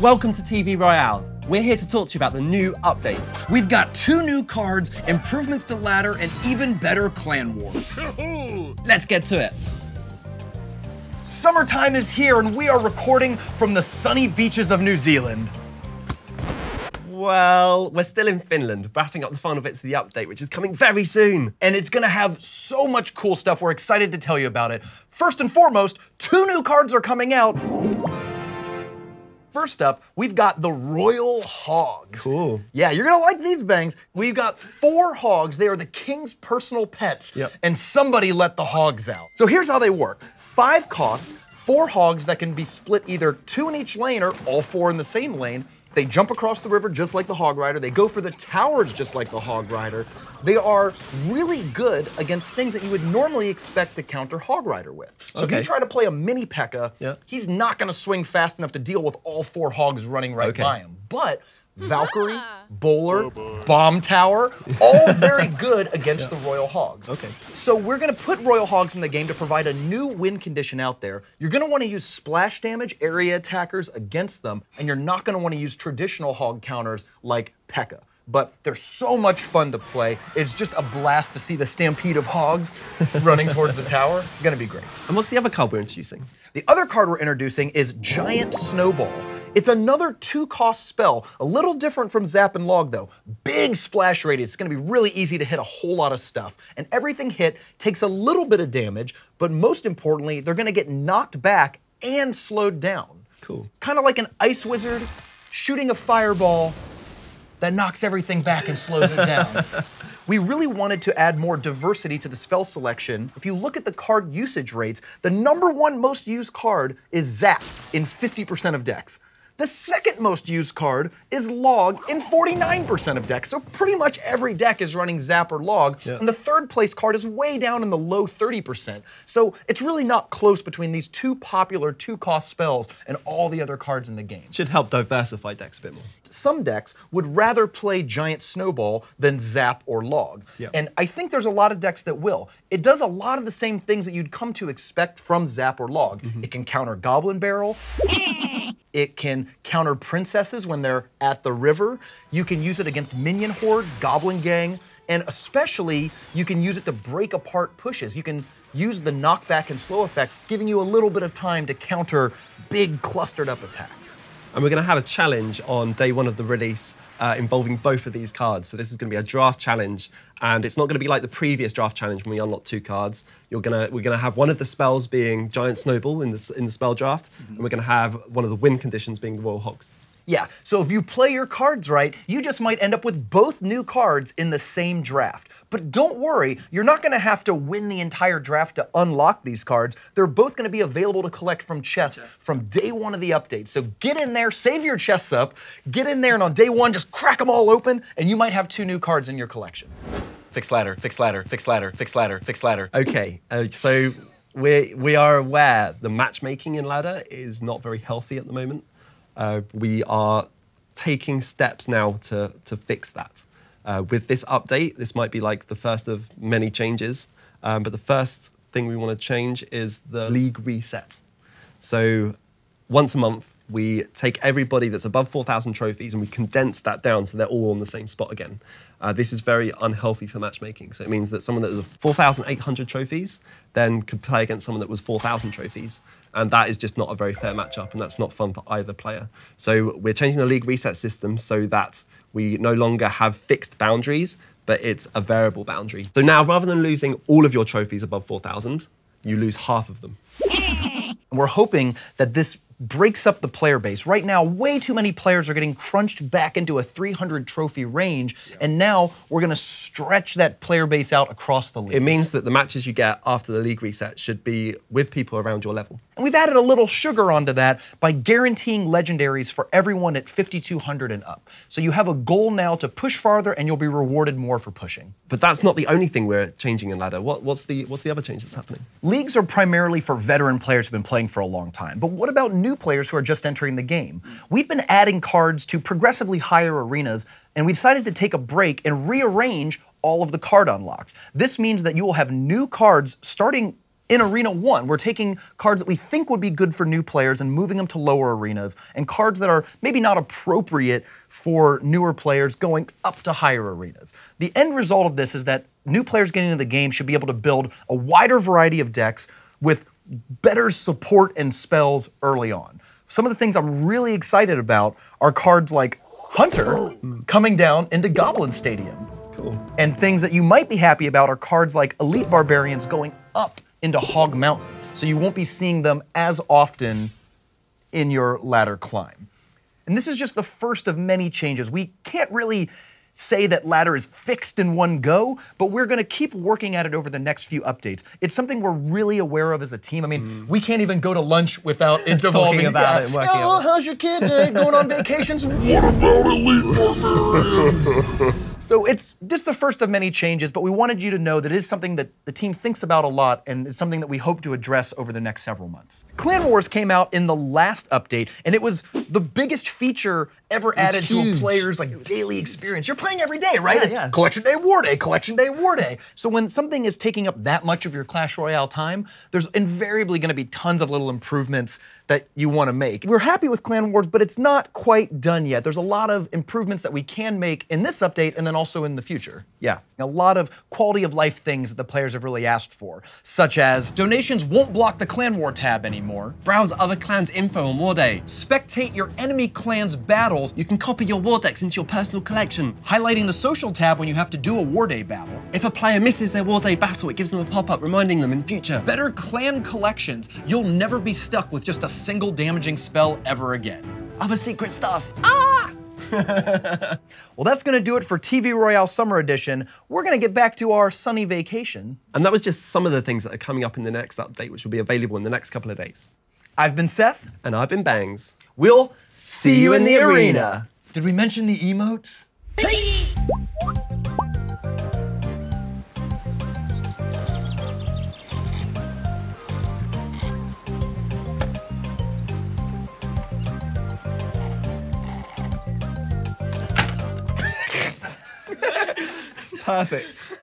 Welcome to TV Royale. We're here to talk to you about the new update. We've got two new cards, improvements to ladder, and even better clan wars. Let's get to it. Summertime is here, and we are recording from the sunny beaches of New Zealand. Well, we're still in Finland, wrapping up the final bits of the update, which is coming very soon. And it's gonna have so much cool stuff. We're excited to tell you about it. First and foremost, two new cards are coming out. First up, we've got the Royal Hogs. Cool. Yeah, you're gonna like these bangs. We've got four hogs. They are the king's personal pets. Yep. And somebody let the hogs out. So here's how they work. Five cost, four hogs that can be split either two in each lane or all four in the same lane. They jump across the river just like the Hog Rider. They go for the towers just like the Hog Rider. They are really good against things that you would normally expect to counter Hog Rider with. So if you try to play a mini P.E.K.K.A., Yeah. he's not going to swing fast enough to deal with all four hogs running right Okay. by him. But Valkyrie, Bowler, oh, Bomb Tower, all very good against the Royal Hogs. Okay. So we're gonna put Royal Hogs in the game to provide a new win condition out there. You're gonna wanna use splash damage area attackers against them, and you're not gonna wanna use traditional hog counters like P.E.K.K.A. But they're so much fun to play. It's just a blast to see the stampede of hogs running towards the tower. Gonna be great. And what's the other card we're introducing? The other card we're introducing is Giant Snowball. It's another two cost spell, a little different from Zap and Log though. Big splash radius, it's gonna be really easy to hit a whole lot of stuff. And everything hit takes a little bit of damage, but most importantly, they're gonna get knocked back and slowed down. Cool. Kind of like an ice wizard shooting a fireball that knocks everything back and slows it down. we really wanted to add more diversity to the spell selection. If you look at the card usage rates, the number one most used card is Zap in 50% of decks. The second most used card is Log in 49% of decks. So pretty much every deck is running Zap or Log. Yeah. And the third place card is way down in the low 30%. So it's really not close between these two popular two cost spells and all the other cards in the game Should help diversify decks a bit more. some decks would rather play Giant Snowball than Zap or Log. Yeah. And I think there's a lot of decks that will. It does a lot of the same things that you'd come to expect from Zap or Log. Mm-hmm. It can counter Goblin Barrel. it can counter princesses when they're at the river. You can use it against Minion Horde, Goblin Gang, and especially you can use it to break apart pushes. You can use the knockback and slow effect, giving you a little bit of time to counter big clustered up attacks. And we're going to have a challenge on day one of the release uh, involving both of these cards. So this is going to be a draft challenge, and it's not going to be like the previous draft challenge when we unlock two cards. You're gonna we're going to have one of the spells being Giant Snowball in the in the spell draft, and we're going to have one of the win conditions being the Royal Hogs. Yeah, so if you play your cards right, you just might end up with both new cards in the same draft. But don't worry, you're not gonna have to win the entire draft to unlock these cards. They're both gonna be available to collect from chests from day one of the update. So get in there, save your chests up, get in there, and on day one, just crack them all open, and you might have two new cards in your collection. Fix ladder, fix ladder, fix ladder, fix ladder, fix ladder. Okay, uh, so we we are aware the matchmaking in ladder is not very healthy at the moment. Uh, we are taking steps now to to fix that. Uh, with this update, this might be like the first of many changes, um, but the first thing we want to change is the league reset. So once a month, we take everybody that's above 4,000 trophies and we condense that down so they're all on the same spot again. Uh, this is very unhealthy for matchmaking. So it means that someone that was 4,800 trophies then could play against someone that was 4,000 trophies. And that is just not a very fair matchup, and that's not fun for either player. So we're changing the league reset system so that we no longer have fixed boundaries, but it's a variable boundary. So now, rather than losing all of your trophies above 4,000, you lose half of them. We're hoping that this breaks up the player base. Right now, way too many players are getting crunched back into a 300 trophy range, and now we're going to stretch that player base out across the league. It means that the matches you get after the league reset should be with people around your level. And we've added a little sugar onto that by guaranteeing legendaries for everyone at 5200 and up. So you have a goal now to push farther and you'll be rewarded more for pushing. But that's not the only thing we're changing in ladder. What, what's the what's the other change that's happening? Leagues are primarily for veteran players who've been playing for a long time. But what about new players who are just entering the game? We've been adding cards to progressively higher arenas, and we decided to take a break and rearrange all of the card unlocks. This means that you will have new cards starting In Arena 1, we're taking cards that we think would be good for new players and moving them to lower arenas, and cards that are maybe not appropriate for newer players going up to higher arenas. The end result of this is that new players getting into the game should be able to build a wider variety of decks with better support and spells early on. Some of the things I'm really excited about are cards like Hunter coming down into Goblin Stadium. Cool. And things that you might be happy about are cards like Elite Barbarians going up into Hog Mountain. So you won't be seeing them as often in your ladder climb. And this is just the first of many changes. We can't really say that ladder is fixed in one go, but we're going to keep working at it over the next few updates. It's something we're really aware of as a team. I mean, we can't even go to lunch without devolving about it working oh, out. how's your kid uh, going on vacations? What about elite barbarians? So it's just the first of many changes, but we wanted you to know that it is something that the team thinks about a lot and it's something that we hope to address over the next several months. Clan Wars came out in the last update, and it was the biggest feature ever added to a player's like daily experience. You're playing every day, right? Yeah, it's yeah. collection day, war day, collection day, war day. So when something is taking up that much of your Clash Royale time, there's invariably going to be tons of little improvements that you want to make. We're happy with Clan Wars, but it's not quite done yet. There's a lot of improvements that we can make in this update and then also in the future. Yeah. A lot of quality of life things that the players have really asked for, such as donations won't block the Clan War tab anymore. Browse other clans' info on War Day. Spectate your enemy clan's You can copy your war decks into your personal collection. highlighting the social tab when you have to do a War Day battle. If a player misses their War Day battle, it gives them a pop-up reminding them in future. Better clan collections. You'll never be stuck with just a single damaging spell ever again. Other secret stuff. Ah! Well, that's going to do it for TV Royale Summer Edition. We're going to get back to our sunny vacation. And that was just some of the things that are coming up in the next update, which will be available in the next couple of days. I've been Seth. And I've been Bangs. We'll see you in the arena. Did we mention the emotes? Perfect.